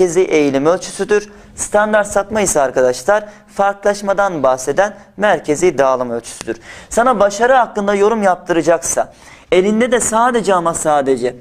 merkezi eğilim ölçüsüdür. Standart sapma ise arkadaşlar farklılaşmadan bahseden merkezi dağılım ölçüsüdür. Sana başarı hakkında yorum yaptıracaksa elinde de sadece ama sadece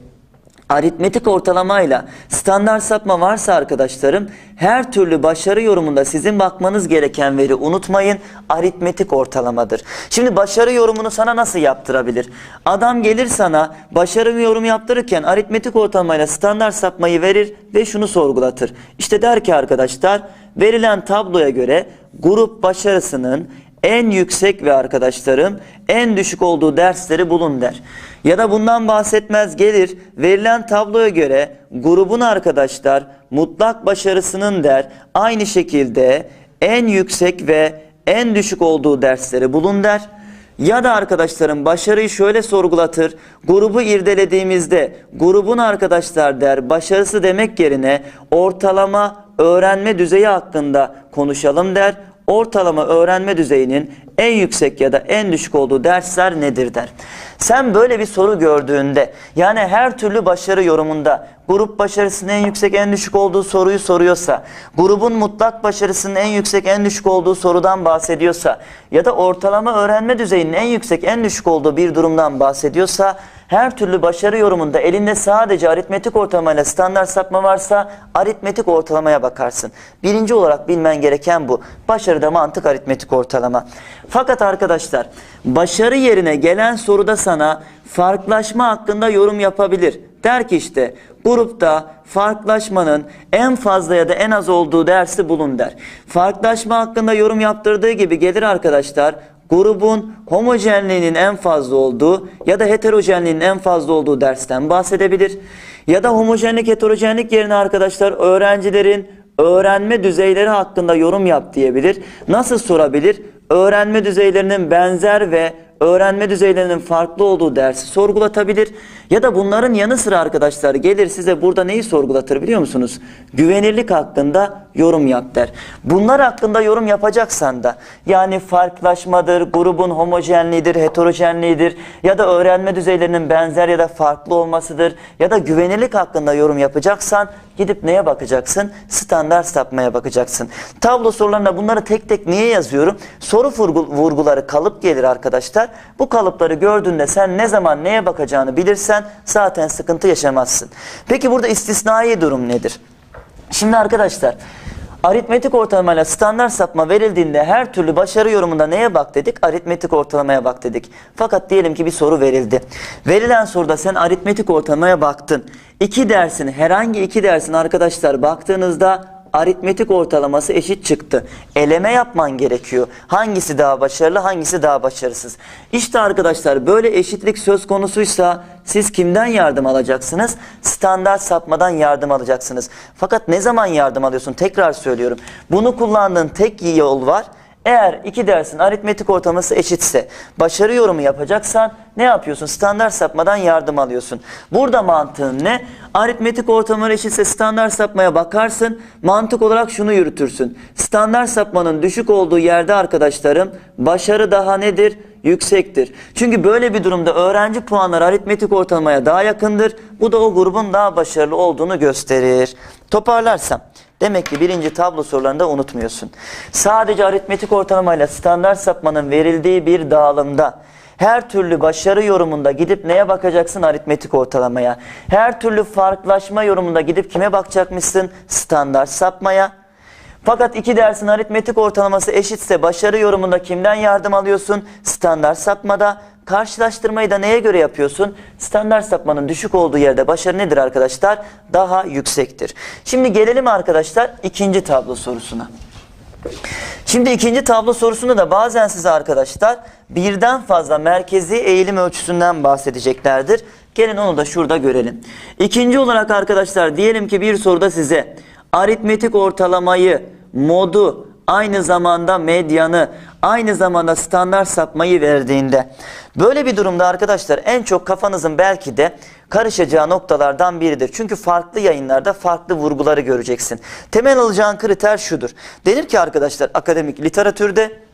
aritmetik ortalamayla standart sapma varsa arkadaşlarım her türlü başarı yorumunda sizin bakmanız gereken veri unutmayın aritmetik ortalamadır. Şimdi başarı yorumunu sana nasıl yaptırabilir? Adam gelir sana başarı yorumu yaptırırken aritmetik ortalamayla standart sapmayı verir ve şunu sorgulatır. İşte der ki arkadaşlar verilen tabloya göre grup başarısının en yüksek ve arkadaşlarım en düşük olduğu dersleri bulun der. Ya da bundan bahsetmez gelir verilen tabloya göre grubun arkadaşlar mutlak başarısının der aynı şekilde en yüksek ve en düşük olduğu dersleri bulun der. Ya da arkadaşlarım başarıyı şöyle sorgulatır. Grubu irdelediğimizde grubun arkadaşlar der başarısı demek yerine ortalama öğrenme düzeyi hakkında konuşalım der ortalama öğrenme düzeyinin en yüksek ya da en düşük olduğu dersler nedir der. Sen böyle bir soru gördüğünde yani her türlü başarı yorumunda grup başarısının en yüksek en düşük olduğu soruyu soruyorsa, grubun mutlak başarısının en yüksek en düşük olduğu sorudan bahsediyorsa ya da ortalama öğrenme düzeyinin en yüksek en düşük olduğu bir durumdan bahsediyorsa her türlü başarı yorumunda elinde sadece aritmetik ortalamayla standart sapma varsa aritmetik ortalamaya bakarsın. Birinci olarak bilmen gereken bu. Başarıda mantık aritmetik ortalama. Fakat arkadaşlar başarı yerine gelen soruda sana farklılaşma hakkında yorum yapabilir. Der ki işte grupta farklılaşmanın en fazla ya da en az olduğu dersi bulun der. Farklılaşma hakkında yorum yaptırdığı gibi gelir arkadaşlar grubun homojenliğinin en fazla olduğu ya da heterojenliğinin en fazla olduğu dersten bahsedebilir. Ya da homojenlik heterojenlik yerine arkadaşlar öğrencilerin öğrenme düzeyleri hakkında yorum yap diyebilir. Nasıl sorabilir? Öğrenme düzeylerinin benzer ve öğrenme düzeylerinin farklı olduğu dersi sorgulatabilir. Ya da bunların yanı sıra arkadaşlar gelir size burada neyi sorgulatır biliyor musunuz? Güvenirlik hakkında yorum yap der. Bunlar hakkında yorum yapacaksan da yani farklılaşmadır, grubun homojenliğidir, heterojenliğidir ya da öğrenme düzeylerinin benzer ya da farklı olmasıdır ya da güvenirlik hakkında yorum yapacaksan gidip neye bakacaksın? Standart sapmaya bakacaksın. Tablo sorularında bunları tek tek niye yazıyorum? Soru vurgu- vurguları kalıp gelir arkadaşlar. Bu kalıpları gördüğünde sen ne zaman neye bakacağını bilirsen zaten sıkıntı yaşamazsın. Peki burada istisnai durum nedir? Şimdi arkadaşlar aritmetik ortalamayla standart sapma verildiğinde her türlü başarı yorumunda neye bak dedik? Aritmetik ortalamaya bak dedik. Fakat diyelim ki bir soru verildi. Verilen soruda sen aritmetik ortalamaya baktın. İki dersin herhangi iki dersin arkadaşlar baktığınızda aritmetik ortalaması eşit çıktı. Eleme yapman gerekiyor. Hangisi daha başarılı, hangisi daha başarısız. İşte arkadaşlar böyle eşitlik söz konusuysa siz kimden yardım alacaksınız? Standart sapmadan yardım alacaksınız. Fakat ne zaman yardım alıyorsun? Tekrar söylüyorum. Bunu kullandığın tek yol var. Eğer iki dersin aritmetik ortalaması eşitse, başarı yorumu yapacaksan ne yapıyorsun? Standart sapmadan yardım alıyorsun. Burada mantığın ne? Aritmetik ortalamalar eşitse standart sapmaya bakarsın. Mantık olarak şunu yürütürsün. Standart sapmanın düşük olduğu yerde arkadaşlarım başarı daha nedir? Yüksektir. Çünkü böyle bir durumda öğrenci puanları aritmetik ortalamaya daha yakındır. Bu da o grubun daha başarılı olduğunu gösterir. Toparlarsam. Demek ki birinci tablo sorularında unutmuyorsun. Sadece aritmetik ortalamayla standart sapmanın verildiği bir dağılımda her türlü başarı yorumunda gidip neye bakacaksın? Aritmetik ortalamaya. Her türlü farklılaşma yorumunda gidip kime bakacakmışsın? Standart sapmaya. Fakat iki dersin aritmetik ortalaması eşitse başarı yorumunda kimden yardım alıyorsun? Standart sapmada. Karşılaştırmayı da neye göre yapıyorsun? Standart sapmanın düşük olduğu yerde başarı nedir arkadaşlar? Daha yüksektir. Şimdi gelelim arkadaşlar ikinci tablo sorusuna. Şimdi ikinci tablo sorusunda da bazen size arkadaşlar birden fazla merkezi eğilim ölçüsünden bahsedeceklerdir. Gelin onu da şurada görelim. İkinci olarak arkadaşlar diyelim ki bir soruda size aritmetik ortalamayı, modu, aynı zamanda medyanı, aynı zamanda standart sapmayı verdiğinde böyle bir durumda arkadaşlar en çok kafanızın belki de karışacağı noktalardan biridir. Çünkü farklı yayınlarda farklı vurguları göreceksin. Temel alacağın kriter şudur. Denir ki arkadaşlar akademik literatürde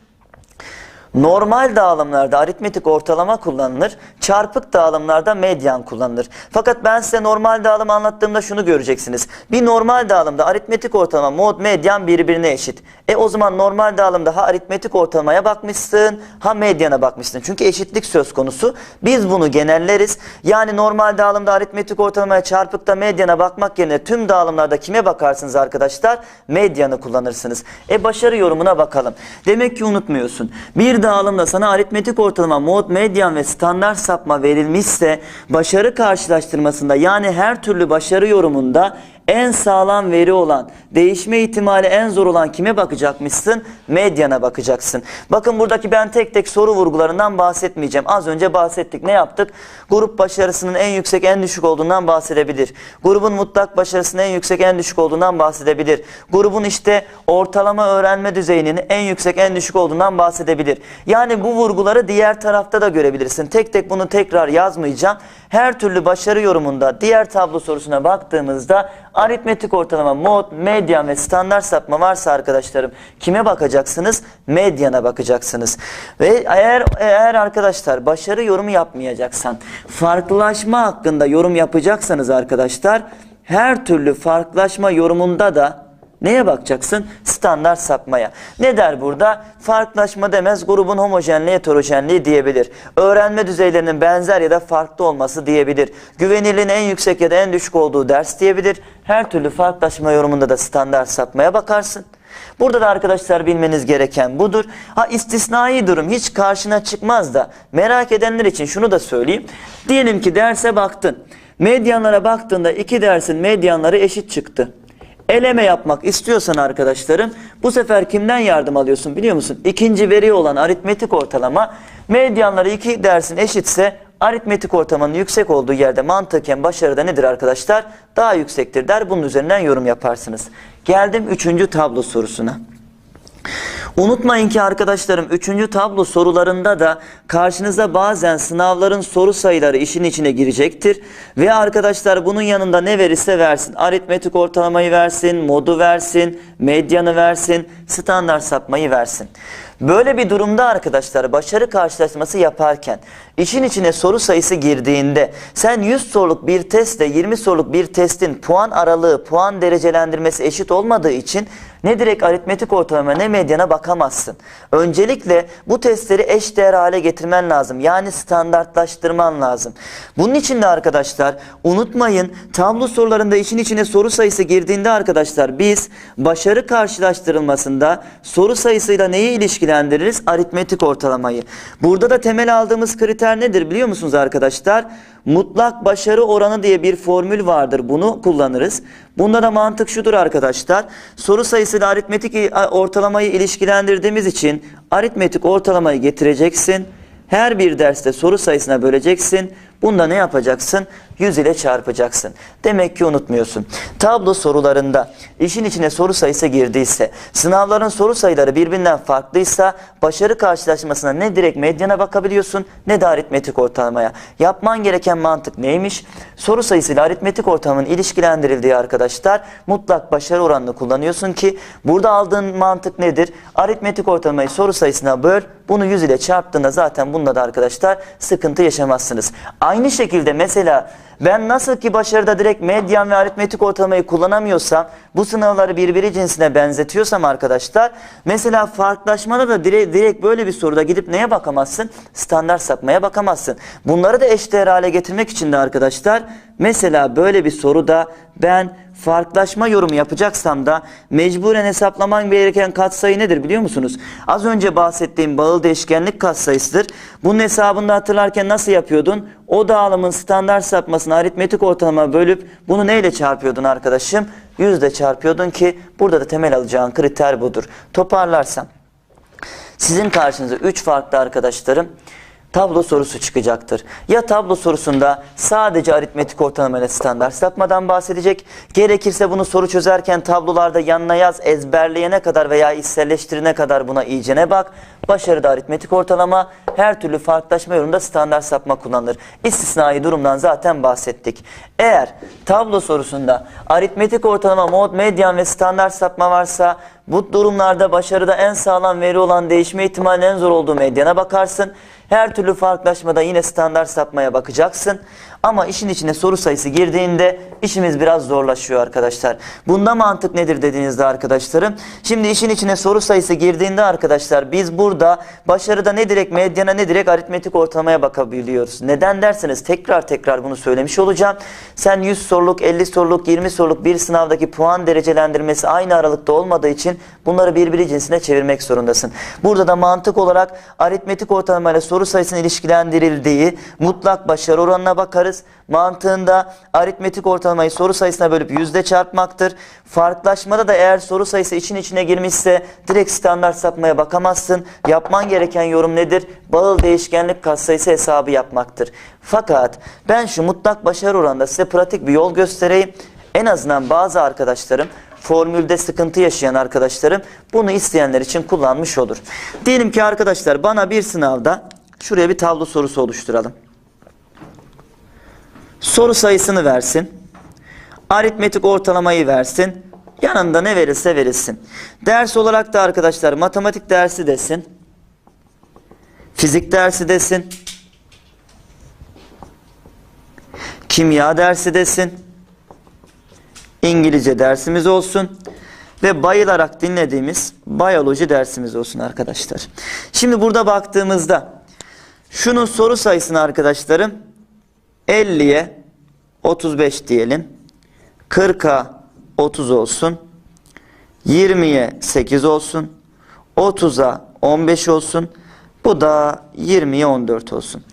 Normal dağılımlarda aritmetik ortalama kullanılır. Çarpık dağılımlarda medyan kullanılır. Fakat ben size normal dağılım anlattığımda şunu göreceksiniz. Bir normal dağılımda aritmetik ortalama mod medyan birbirine eşit. E o zaman normal dağılımda ha aritmetik ortalamaya bakmışsın ha medyana bakmışsın. Çünkü eşitlik söz konusu. Biz bunu genelleriz. Yani normal dağılımda aritmetik ortalamaya çarpıkta medyana bakmak yerine tüm dağılımlarda kime bakarsınız arkadaşlar? Medyanı kullanırsınız. E başarı yorumuna bakalım. Demek ki unutmuyorsun. Bir dağılımda sana aritmetik ortalama, mod, medyan ve standart sapma verilmişse başarı karşılaştırmasında yani her türlü başarı yorumunda en sağlam veri olan, değişme ihtimali en zor olan kime bakacakmışsın? Medyana bakacaksın. Bakın buradaki ben tek tek soru vurgularından bahsetmeyeceğim. Az önce bahsettik. Ne yaptık? Grup başarısının en yüksek en düşük olduğundan bahsedebilir. Grubun mutlak başarısının en yüksek en düşük olduğundan bahsedebilir. Grubun işte ortalama öğrenme düzeyinin en yüksek en düşük olduğundan bahsedebilir. Yani bu vurguları diğer tarafta da görebilirsin. Tek tek bunu tekrar yazmayacağım. Her türlü başarı yorumunda diğer tablo sorusuna baktığımızda aritmetik ortalama, mod, medyan ve standart sapma varsa arkadaşlarım kime bakacaksınız? Medyana bakacaksınız. Ve eğer eğer arkadaşlar başarı yorumu yapmayacaksan, farklılaşma hakkında yorum yapacaksanız arkadaşlar her türlü farklılaşma yorumunda da Neye bakacaksın? Standart sapmaya. Ne der burada? Farklılaşma demez, grubun homojenliği, heterojenliği diyebilir. Öğrenme düzeylerinin benzer ya da farklı olması diyebilir. Güvenilirliğin en yüksek ya da en düşük olduğu ders diyebilir. Her türlü farklılaşma yorumunda da standart sapmaya bakarsın. Burada da arkadaşlar bilmeniz gereken budur. Ha istisnai durum hiç karşına çıkmaz da merak edenler için şunu da söyleyeyim. Diyelim ki derse baktın. Medyanlara baktığında iki dersin medyanları eşit çıktı. Eleme yapmak istiyorsan arkadaşlarım bu sefer kimden yardım alıyorsun biliyor musun? İkinci veri olan aritmetik ortalama medyanları iki dersin eşitse aritmetik ortalamanın yüksek olduğu yerde mantıken başarıda nedir arkadaşlar? Daha yüksektir der bunun üzerinden yorum yaparsınız. Geldim üçüncü tablo sorusuna. Unutmayın ki arkadaşlarım 3. tablo sorularında da karşınıza bazen sınavların soru sayıları işin içine girecektir. Ve arkadaşlar bunun yanında ne verirse versin. Aritmetik ortalamayı versin, modu versin, medyanı versin, standart sapmayı versin. Böyle bir durumda arkadaşlar başarı karşılaştırması yaparken işin içine soru sayısı girdiğinde sen 100 soruluk bir testle 20 soruluk bir testin puan aralığı, puan derecelendirmesi eşit olmadığı için ne direkt aritmetik ortalama ne medyana bakamazsın. Öncelikle bu testleri eş değer hale getirmen lazım. Yani standartlaştırman lazım. Bunun için de arkadaşlar unutmayın tablo sorularında işin içine soru sayısı girdiğinde arkadaşlar biz başarı karşılaştırılmasında soru sayısıyla neyi ilişkilendiririz? Aritmetik ortalamayı. Burada da temel aldığımız kriter nedir biliyor musunuz arkadaşlar? Mutlak başarı oranı diye bir formül vardır. Bunu kullanırız. Bunda da mantık şudur arkadaşlar. Soru sayısıyla aritmetik ortalamayı ilişkilendirdiğimiz için aritmetik ortalamayı getireceksin. Her bir derste soru sayısına böleceksin. Bunda ne yapacaksın? 100 ile çarpacaksın. Demek ki unutmuyorsun. Tablo sorularında işin içine soru sayısı girdiyse, sınavların soru sayıları birbirinden farklıysa başarı karşılaşmasına ne direkt medyana bakabiliyorsun ne de aritmetik ortalamaya. Yapman gereken mantık neymiş? Soru sayısıyla aritmetik ortalamanın ilişkilendirildiği arkadaşlar mutlak başarı oranını kullanıyorsun ki burada aldığın mantık nedir? Aritmetik ortalamayı soru sayısına böl, bunu 100 ile çarptığında zaten bunda da arkadaşlar sıkıntı yaşamazsınız. Aynı şekilde mesela ben nasıl ki başarıda direkt medyan ve aritmetik ortalamayı kullanamıyorsam bu sınavları birbiri cinsine benzetiyorsam arkadaşlar mesela farklılaşmada da direkt, direkt böyle bir soruda gidip neye bakamazsın? Standart sapmaya bakamazsın. Bunları da eşdeğer hale getirmek için de arkadaşlar mesela böyle bir soruda ben farklılaşma yorumu yapacaksam da mecburen hesaplaman gereken katsayı nedir biliyor musunuz? Az önce bahsettiğim bağıl değişkenlik katsayısıdır. Bunun hesabını hatırlarken nasıl yapıyordun? O dağılımın standart sapmasını aritmetik ortalama bölüp bunu neyle çarpıyordun arkadaşım? Yüzde çarpıyordun ki burada da temel alacağın kriter budur. Toparlarsam sizin karşınıza 3 farklı arkadaşlarım tablo sorusu çıkacaktır. Ya tablo sorusunda sadece aritmetik ortalama ile standart sapmadan bahsedecek. Gerekirse bunu soru çözerken tablolarda yanına yaz ezberleyene kadar veya içselleştirene kadar buna iyicene bak. başarıda aritmetik ortalama, her türlü farklılaşma yorumunda standart sapma kullanılır. İstisnai durumdan zaten bahsettik. Eğer tablo sorusunda aritmetik ortalama, mod, medyan ve standart sapma varsa bu durumlarda başarıda en sağlam veri olan değişme ihtimalinin en zor olduğu medyana bakarsın. Her türlü farklılaşmada yine standart sapmaya bakacaksın. Ama işin içine soru sayısı girdiğinde işimiz biraz zorlaşıyor arkadaşlar. Bunda mantık nedir dediğinizde arkadaşlarım. Şimdi işin içine soru sayısı girdiğinde arkadaşlar biz burada başarıda ne direkt medyana ne direkt aritmetik ortalamaya bakabiliyoruz. Neden derseniz tekrar tekrar bunu söylemiş olacağım. Sen 100 soruluk, 50 soruluk, 20 soruluk bir sınavdaki puan derecelendirmesi aynı aralıkta olmadığı için bunları birbiri cinsine çevirmek zorundasın. Burada da mantık olarak aritmetik ortalamayla soru sayısının ilişkilendirildiği mutlak başarı oranına bakarız. Mantığında aritmetik ortalamayı soru sayısına bölüp yüzde çarpmaktır. Farklılaşmada da eğer soru sayısı için içine girmişse direkt standart sapmaya bakamazsın. Yapman gereken yorum nedir? Bağıl değişkenlik katsayısı hesabı yapmaktır. Fakat ben şu mutlak başarı oranında size pratik bir yol göstereyim. En azından bazı arkadaşlarım formülde sıkıntı yaşayan arkadaşlarım bunu isteyenler için kullanmış olur. Diyelim ki arkadaşlar bana bir sınavda şuraya bir tablo sorusu oluşturalım. Soru sayısını versin. Aritmetik ortalamayı versin. Yanında ne verirse verilsin. Ders olarak da arkadaşlar matematik dersi desin. Fizik dersi desin. Kimya dersi desin. İngilizce dersimiz olsun. Ve bayılarak dinlediğimiz biyoloji dersimiz olsun arkadaşlar. Şimdi burada baktığımızda şunun soru sayısını arkadaşlarım 50'ye 35 diyelim. 40'a 30 olsun. 20'ye 8 olsun. 30'a 15 olsun. Bu da 20'ye 14 olsun.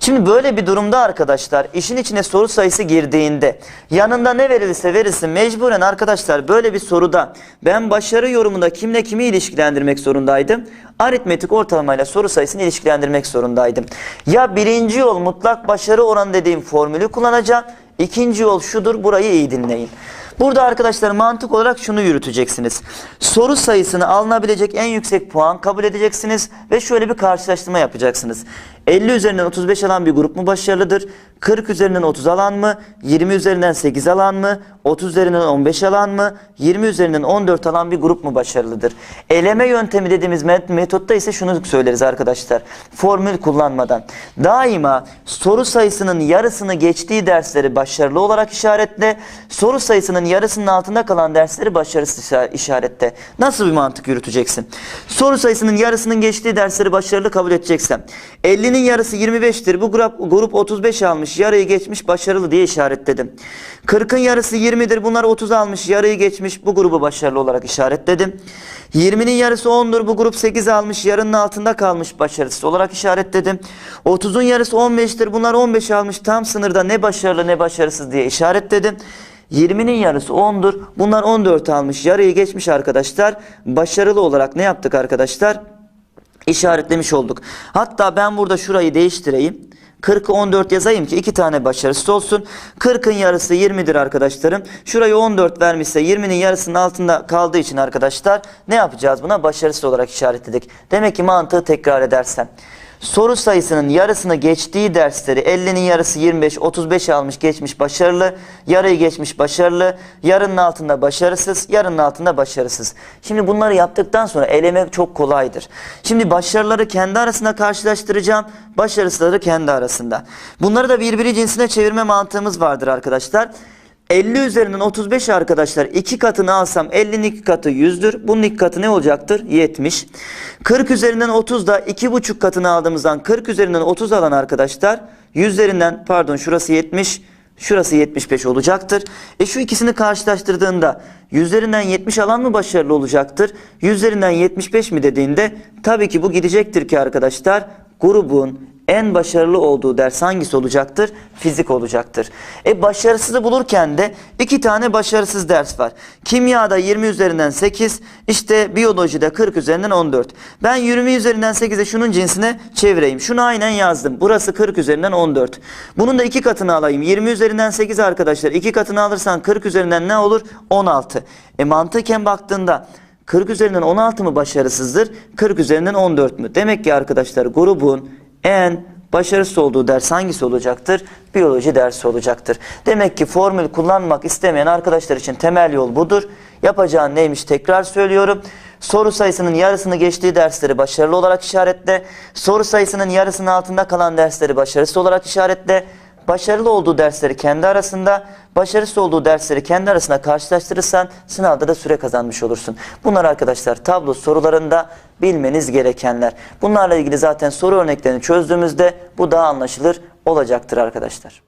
Şimdi böyle bir durumda arkadaşlar işin içine soru sayısı girdiğinde yanında ne verilirse verilsin mecburen arkadaşlar böyle bir soruda ben başarı yorumunda kimle kimi ilişkilendirmek zorundaydım? Aritmetik ortalamayla soru sayısını ilişkilendirmek zorundaydım. Ya birinci yol mutlak başarı oranı dediğim formülü kullanacağım. İkinci yol şudur burayı iyi dinleyin. Burada arkadaşlar mantık olarak şunu yürüteceksiniz. Soru sayısını alınabilecek en yüksek puan kabul edeceksiniz ve şöyle bir karşılaştırma yapacaksınız. 50 üzerinden 35 alan bir grup mu başarılıdır? 40 üzerinden 30 alan mı? 20 üzerinden 8 alan mı? 30 üzerinden 15 alan mı? 20 üzerinden 14 alan bir grup mu başarılıdır? Eleme yöntemi dediğimiz met- metotta ise şunu söyleriz arkadaşlar. Formül kullanmadan. Daima soru sayısının yarısını geçtiği dersleri başarılı olarak işaretle, soru sayısının yarısının altında kalan dersleri başarısız işa- işaretle. Nasıl bir mantık yürüteceksin? Soru sayısının yarısının geçtiği dersleri başarılı kabul edeceksem, 50'nin yarısı 25'tir. Bu grup, grup 35 almış, yarıyı geçmiş, başarılı diye işaretledim. 40'ın yarısı 20'dir. Bunlar 30 almış, yarıyı geçmiş, bu grubu başarılı olarak işaretledim. 20'nin yarısı 10'dur. Bu grup 8 almış, yarının altında kalmış, başarısız olarak işaretledim. 30'un yarısı 15'tir. Bunlar 15 almış, tam sınırda ne başarılı ne başarısız diye işaretledim. 20'nin yarısı 10'dur. Bunlar 14 almış, yarıyı geçmiş arkadaşlar. Başarılı olarak ne yaptık arkadaşlar? İşaretlemiş olduk. Hatta ben burada şurayı değiştireyim. 40'ı 14 yazayım ki iki tane başarısız olsun. 40'ın yarısı 20'dir arkadaşlarım. Şurayı 14 vermişse 20'nin yarısının altında kaldığı için arkadaşlar ne yapacağız buna? Başarısız olarak işaretledik. Demek ki mantığı tekrar edersem. Soru sayısının yarısını geçtiği dersleri 50'nin yarısı 25, 35 almış geçmiş başarılı, yarıyı geçmiş başarılı, yarının altında başarısız, yarının altında başarısız. Şimdi bunları yaptıktan sonra eleme çok kolaydır. Şimdi başarıları kendi arasında karşılaştıracağım, başarısızları kendi arasında. Bunları da birbiri cinsine çevirme mantığımız vardır arkadaşlar. 50 üzerinden 35 arkadaşlar iki katını alsam 50'nin iki katı 100'dür. Bunun iki katı ne olacaktır? 70. 40 üzerinden 30 da iki buçuk katını aldığımızdan 40 üzerinden 30 alan arkadaşlar 100 üzerinden pardon şurası 70 şurası 75 olacaktır. E şu ikisini karşılaştırdığında yüzlerinden 70 alan mı başarılı olacaktır? Yüzlerinden 75 mi dediğinde tabii ki bu gidecektir ki arkadaşlar grubun en başarılı olduğu ders hangisi olacaktır? Fizik olacaktır. E başarısızı bulurken de iki tane başarısız ders var. Kimyada 20 üzerinden 8, işte biyolojide 40 üzerinden 14. Ben 20 üzerinden 8'e şunun cinsine çevireyim. Şunu aynen yazdım. Burası 40 üzerinden 14. Bunun da iki katını alayım. 20 üzerinden 8 arkadaşlar. iki katını alırsan 40 üzerinden ne olur? 16. E mantıken baktığında 40 üzerinden 16 mı başarısızdır? 40 üzerinden 14 mü? Demek ki arkadaşlar grubun en başarısız olduğu ders hangisi olacaktır? Biyoloji dersi olacaktır. Demek ki formül kullanmak istemeyen arkadaşlar için temel yol budur. Yapacağın neymiş tekrar söylüyorum. Soru sayısının yarısını geçtiği dersleri başarılı olarak işaretle. Soru sayısının yarısının altında kalan dersleri başarısız olarak işaretle. Başarılı olduğu dersleri kendi arasında, başarısız olduğu dersleri kendi arasında karşılaştırırsan sınavda da süre kazanmış olursun. Bunlar arkadaşlar tablo sorularında bilmeniz gerekenler. Bunlarla ilgili zaten soru örneklerini çözdüğümüzde bu daha anlaşılır olacaktır arkadaşlar.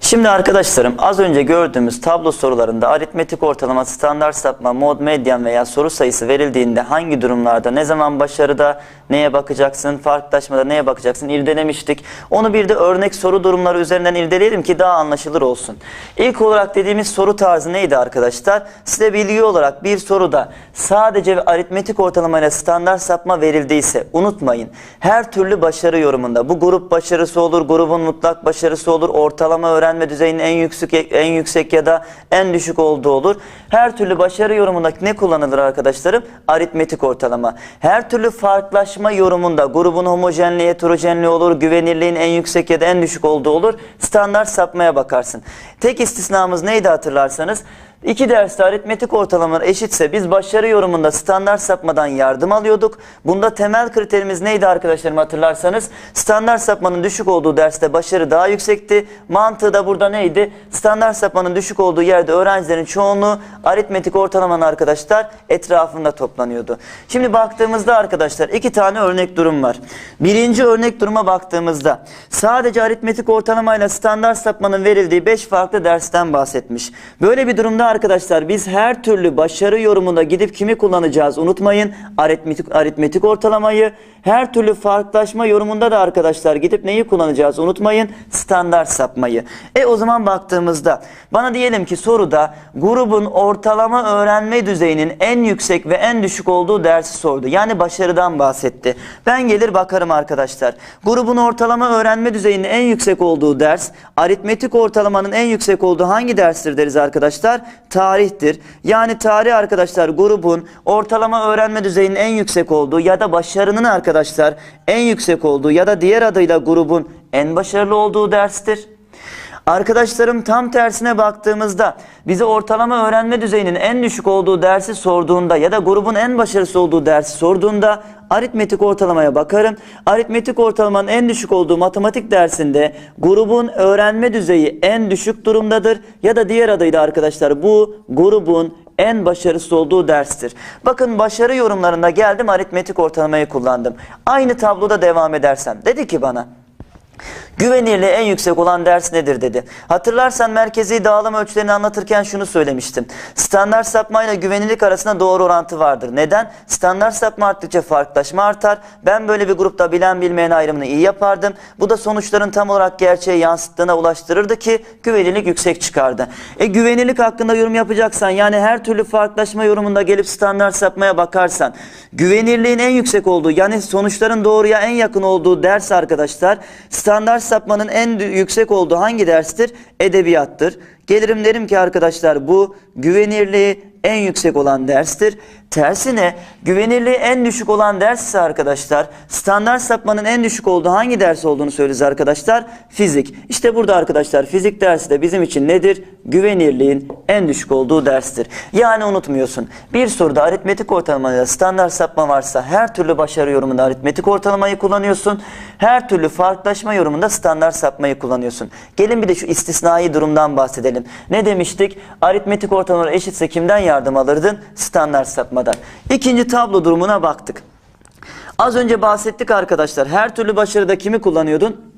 Şimdi arkadaşlarım az önce gördüğümüz tablo sorularında aritmetik ortalama, standart sapma, mod, medyan veya soru sayısı verildiğinde hangi durumlarda, ne zaman başarıda neye bakacaksın, farklılaşmada neye bakacaksın irdelemiştik. Onu bir de örnek soru durumları üzerinden irdeleyelim ki daha anlaşılır olsun. İlk olarak dediğimiz soru tarzı neydi arkadaşlar? Size bilgi olarak bir soruda sadece aritmetik ortalamayla standart sapma verildiyse unutmayın. Her türlü başarı yorumunda bu grup başarısı olur, grubun mutlak başarısı olur, ortalama öğrenme düzeyinin en yüksek en yüksek ya da en düşük olduğu olur. Her türlü başarı yorumunda ne kullanılır arkadaşlarım? Aritmetik ortalama. Her türlü farklılaşma yorumunda grubun homojenliği, heterojenliği olur, güvenirliğin en yüksek ya da en düşük olduğu olur. Standart sapmaya bakarsın. Tek istisnamız neydi hatırlarsanız? İki derste aritmetik ortalamalar eşitse biz başarı yorumunda standart sapmadan yardım alıyorduk. Bunda temel kriterimiz neydi arkadaşlarım hatırlarsanız? Standart sapmanın düşük olduğu derste başarı daha yüksekti. Mantığı da burada neydi? Standart sapmanın düşük olduğu yerde öğrencilerin çoğunluğu aritmetik ortalamanın arkadaşlar etrafında toplanıyordu. Şimdi baktığımızda arkadaşlar iki tane örnek durum var. Birinci örnek duruma baktığımızda sadece aritmetik ortalamayla standart sapmanın verildiği 5 farklı dersten bahsetmiş. Böyle bir durumda arkadaşlar biz her türlü başarı yorumunda gidip kimi kullanacağız unutmayın. Aritmetik, aritmetik ortalamayı. Her türlü farklılaşma yorumunda da arkadaşlar gidip neyi kullanacağız unutmayın. Standart sapmayı. E o zaman baktığımızda bana diyelim ki soruda grubun ortalama öğrenme düzeyinin en yüksek ve en düşük olduğu dersi sordu. Yani başarıdan bahsetti. Ben gelir bakarım arkadaşlar. Grubun ortalama öğrenme düzeyinin en yüksek olduğu ders, aritmetik ortalamanın en yüksek olduğu hangi derstir deriz arkadaşlar? Tarihtir. Yani tarih arkadaşlar grubun ortalama öğrenme düzeyinin en yüksek olduğu ya da başarının arkadaşlar en yüksek olduğu ya da diğer adıyla grubun en başarılı olduğu derstir. Arkadaşlarım tam tersine baktığımızda bize ortalama öğrenme düzeyinin en düşük olduğu dersi sorduğunda ya da grubun en başarısı olduğu dersi sorduğunda aritmetik ortalamaya bakarım. Aritmetik ortalamanın en düşük olduğu matematik dersinde grubun öğrenme düzeyi en düşük durumdadır ya da diğer adıyla arkadaşlar bu grubun en başarısız olduğu derstir. Bakın başarı yorumlarında geldim aritmetik ortalamayı kullandım. Aynı tabloda devam edersem dedi ki bana Güvenirliği en yüksek olan ders nedir dedi. Hatırlarsan merkezi dağılım ölçülerini anlatırken şunu söylemiştim. Standart sapma ile güvenilirlik arasında doğru orantı vardır. Neden? Standart sapma arttıkça farklılaşma artar. Ben böyle bir grupta bilen bilmeyen ayrımını iyi yapardım. Bu da sonuçların tam olarak gerçeğe yansıttığına ulaştırırdı ki güvenilirlik yüksek çıkardı. E güvenilirlik hakkında yorum yapacaksan yani her türlü farklılaşma yorumunda gelip standart sapmaya bakarsan güvenirliğin en yüksek olduğu yani sonuçların doğruya en yakın olduğu ders arkadaşlar standart sapmanın en yüksek olduğu hangi derstir? Edebiyattır. Gelirim derim ki arkadaşlar bu güvenirliği en yüksek olan derstir. Tersine güvenirliği en düşük olan ders ise arkadaşlar standart sapmanın en düşük olduğu hangi ders olduğunu söyleriz arkadaşlar? Fizik. İşte burada arkadaşlar fizik dersi de bizim için nedir? Güvenirliğin en düşük olduğu derstir. Yani unutmuyorsun. Bir soruda aritmetik ortalamayla standart sapma varsa her türlü başarı yorumunda aritmetik ortalamayı kullanıyorsun. Her türlü farklılaşma yorumunda standart sapmayı kullanıyorsun. Gelin bir de şu istisnai durumdan bahsedelim. Ne demiştik? Aritmetik ortalamalar eşitse kimden yardım alırdın? Standart sapmadan. İkinci tablo durumuna baktık. Az önce bahsettik arkadaşlar. Her türlü başarıda kimi kullanıyordun?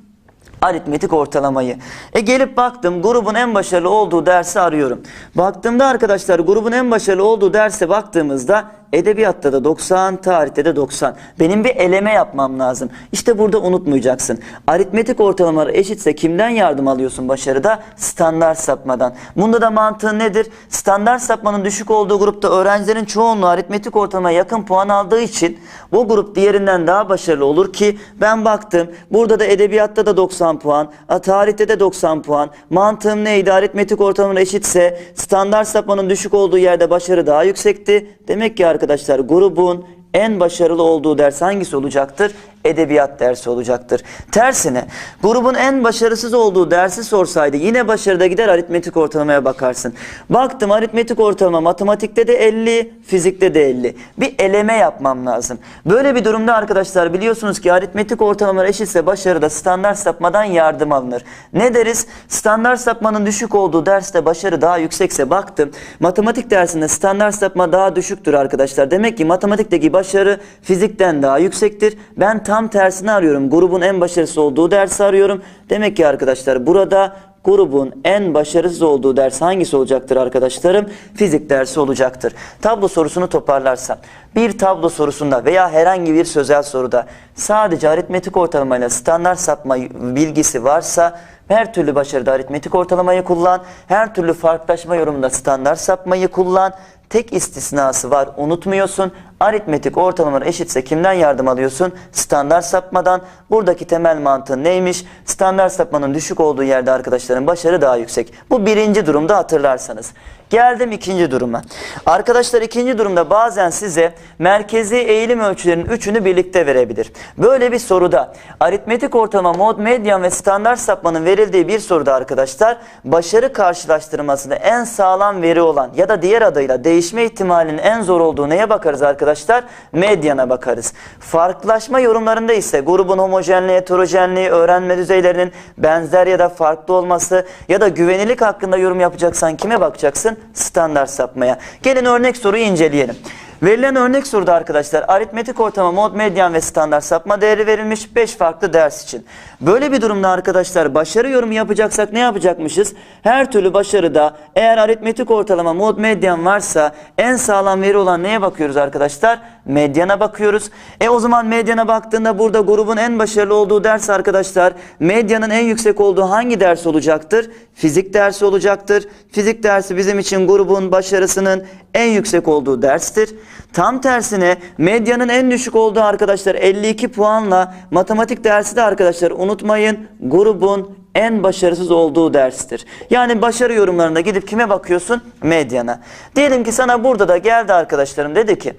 aritmetik ortalamayı. E gelip baktım grubun en başarılı olduğu dersi arıyorum. Baktığımda arkadaşlar grubun en başarılı olduğu derse baktığımızda edebiyatta da 90, tarihte de 90. Benim bir eleme yapmam lazım. İşte burada unutmayacaksın. Aritmetik ortalamalar eşitse kimden yardım alıyorsun başarıda? Standart sapmadan. Bunda da mantığın nedir? Standart sapmanın düşük olduğu grupta öğrencilerin çoğunluğu aritmetik ortalamaya yakın puan aldığı için bu grup diğerinden daha başarılı olur ki ben baktım burada da edebiyatta da 90 puan, tarihte de 90 puan. Mantığım neydi? Aritmetik ortalama eşitse standart sapmanın düşük olduğu yerde başarı daha yüksekti. Demek ki arkadaşlar grubun en başarılı olduğu ders hangisi olacaktır? Edebiyat dersi olacaktır. Tersine grubun en başarısız olduğu dersi sorsaydı yine başarıda gider aritmetik ortalamaya bakarsın. Baktım aritmetik ortalama matematikte de 50, fizikte de 50. Bir eleme yapmam lazım. Böyle bir durumda arkadaşlar biliyorsunuz ki aritmetik ortalamalar eşitse başarıda standart sapmadan yardım alınır. Ne deriz? Standart sapmanın düşük olduğu derste başarı daha yüksekse baktım. Matematik dersinde standart sapma daha düşüktür arkadaşlar. Demek ki matematikteki başarı fizikten daha yüksektir. Ben tam tersini arıyorum. Grubun en başarısız olduğu dersi arıyorum. Demek ki arkadaşlar burada grubun en başarısız olduğu ders hangisi olacaktır arkadaşlarım? Fizik dersi olacaktır. Tablo sorusunu toparlarsam bir tablo sorusunda veya herhangi bir sözel soruda sadece aritmetik ortalamayla standart sapma bilgisi varsa her türlü başarıda aritmetik ortalamayı kullan, her türlü farklılaşma yorumunda standart sapmayı kullan. Tek istisnası var unutmuyorsun. Aritmetik ortalamalar eşitse kimden yardım alıyorsun? Standart sapmadan. Buradaki temel mantığın neymiş? Standart sapmanın düşük olduğu yerde arkadaşların başarı daha yüksek. Bu birinci durumda hatırlarsanız. Geldim ikinci duruma. Arkadaşlar ikinci durumda bazen size merkezi eğilim ölçülerinin üçünü birlikte verebilir. Böyle bir soruda aritmetik ortalama, mod, medyan ve standart sapmanın verildiği bir soruda arkadaşlar başarı karşılaştırmasında en sağlam veri olan ya da diğer adıyla değişme ihtimalinin en zor olduğu neye bakarız arkadaşlar? Medyana bakarız. Farklılaşma yorumlarında ise grubun homojenliği, heterojenliği, öğrenme düzeylerinin benzer ya da farklı olması ya da güvenilik hakkında yorum yapacaksan kime bakacaksın? Standart sapmaya. Gelin örnek soruyu inceleyelim. Verilen örnek soruda arkadaşlar aritmetik ortama, mod, medyan ve standart sapma değeri verilmiş 5 farklı ders için. Böyle bir durumda arkadaşlar başarı yorumu yapacaksak ne yapacakmışız? Her türlü başarıda eğer aritmetik ortalama, mod, medyan varsa en sağlam veri olan neye bakıyoruz arkadaşlar? Medyana bakıyoruz. E o zaman medyana baktığında burada grubun en başarılı olduğu ders arkadaşlar medyanın en yüksek olduğu hangi ders olacaktır? Fizik dersi olacaktır. Fizik dersi bizim için grubun başarısının en yüksek olduğu derstir. Tam tersine medyanın en düşük olduğu arkadaşlar 52 puanla matematik dersi de arkadaşlar unutmayın grubun en başarısız olduğu derstir. Yani başarı yorumlarında gidip kime bakıyorsun? Medyana. Diyelim ki sana burada da geldi arkadaşlarım dedi ki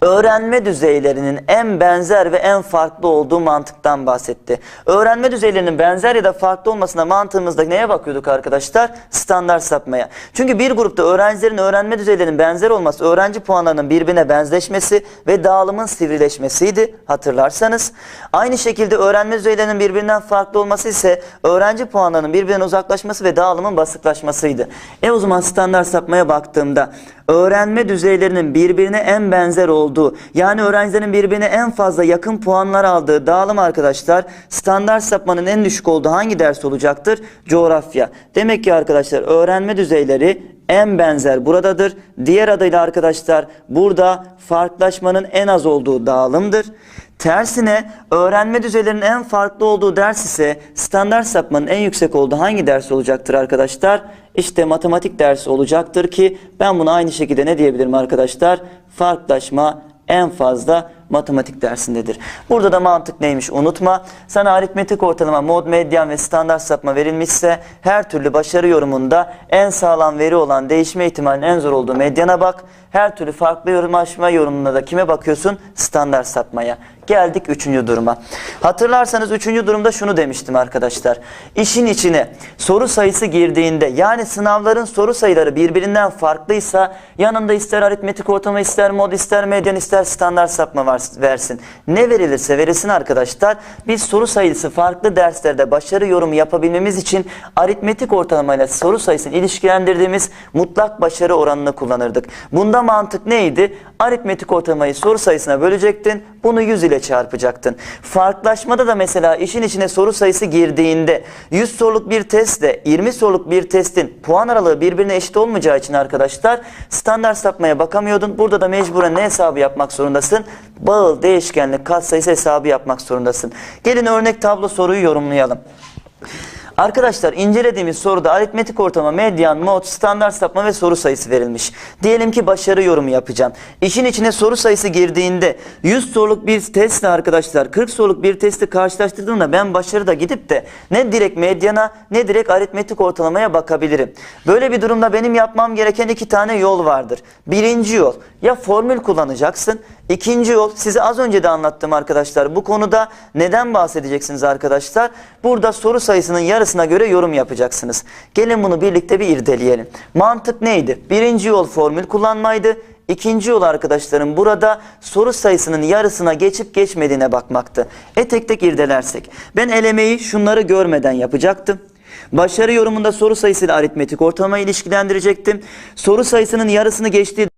öğrenme düzeylerinin en benzer ve en farklı olduğu mantıktan bahsetti. Öğrenme düzeylerinin benzer ya da farklı olmasına mantığımızda neye bakıyorduk arkadaşlar? Standart sapmaya. Çünkü bir grupta öğrencilerin öğrenme düzeylerinin benzer olması, öğrenci puanlarının birbirine benzeşmesi ve dağılımın sivrileşmesiydi hatırlarsanız. Aynı şekilde öğrenme düzeylerinin birbirinden farklı olması ise öğrenci puanlarının birbirinden uzaklaşması ve dağılımın basıklaşmasıydı. E o zaman standart sapmaya baktığımda öğrenme düzeylerinin birbirine en benzer olduğu yani öğrencilerin birbirine en fazla yakın puanlar aldığı dağılım arkadaşlar standart sapmanın en düşük olduğu hangi ders olacaktır? Coğrafya. Demek ki arkadaşlar öğrenme düzeyleri en benzer buradadır. Diğer adıyla arkadaşlar burada farklılaşmanın en az olduğu dağılımdır. Tersine öğrenme düzeylerinin en farklı olduğu ders ise standart sapmanın en yüksek olduğu hangi ders olacaktır arkadaşlar? İşte matematik dersi olacaktır ki ben bunu aynı şekilde ne diyebilirim arkadaşlar? Farklılaşma en fazla matematik dersindedir. Burada da mantık neymiş unutma. Sana aritmetik ortalama, mod, medyan ve standart sapma verilmişse her türlü başarı yorumunda en sağlam veri olan değişme ihtimalinin en zor olduğu medyana bak. Her türlü farklı yorumlaşma yorumunda da kime bakıyorsun? Standart sapmaya. Geldik üçüncü duruma. Hatırlarsanız üçüncü durumda şunu demiştim arkadaşlar. İşin içine soru sayısı girdiğinde yani sınavların soru sayıları birbirinden farklıysa yanında ister aritmetik ortalama ister mod ister medyan ister standart sapma var versin. Ne verilirse verilsin arkadaşlar. Biz soru sayısı farklı derslerde başarı yorumu yapabilmemiz için aritmetik ortalamayla soru sayısını ilişkilendirdiğimiz mutlak başarı oranını kullanırdık. Bunda mantık neydi? Aritmetik ortalamayı soru sayısına bölecektin. Bunu 100 ile çarpacaktın. Farklılaşmada da mesela işin içine soru sayısı girdiğinde 100 soruluk bir testle 20 soruluk bir testin puan aralığı birbirine eşit olmayacağı için arkadaşlar standart sapmaya bakamıyordun. Burada da mecburen ne hesabı yapmak zorundasın? Bağıl değişkenlik katsayısı hesabı yapmak zorundasın. Gelin örnek tablo soruyu yorumlayalım. Arkadaşlar incelediğimiz soruda aritmetik ortalama, medyan, mod, standart sapma ve soru sayısı verilmiş. Diyelim ki başarı yorumu yapacağım. İşin içine soru sayısı girdiğinde 100 soruluk bir testle arkadaşlar 40 soruluk bir testi karşılaştırdığımda ben başarıda gidip de ne direkt medyana ne direkt aritmetik ortalamaya bakabilirim. Böyle bir durumda benim yapmam gereken iki tane yol vardır. Birinci yol ya formül kullanacaksın. İkinci yol size az önce de anlattım arkadaşlar. Bu konuda neden bahsedeceksiniz arkadaşlar? Burada soru sayısının yarısına göre yorum yapacaksınız. Gelin bunu birlikte bir irdeleyelim. Mantık neydi? Birinci yol formül kullanmaydı. İkinci yol arkadaşlarım burada soru sayısının yarısına geçip geçmediğine bakmaktı. E tek tek irdelersek. Ben elemeyi şunları görmeden yapacaktım. Başarı yorumunda soru sayısıyla aritmetik ortalama ilişkilendirecektim. Soru sayısının yarısını geçtiği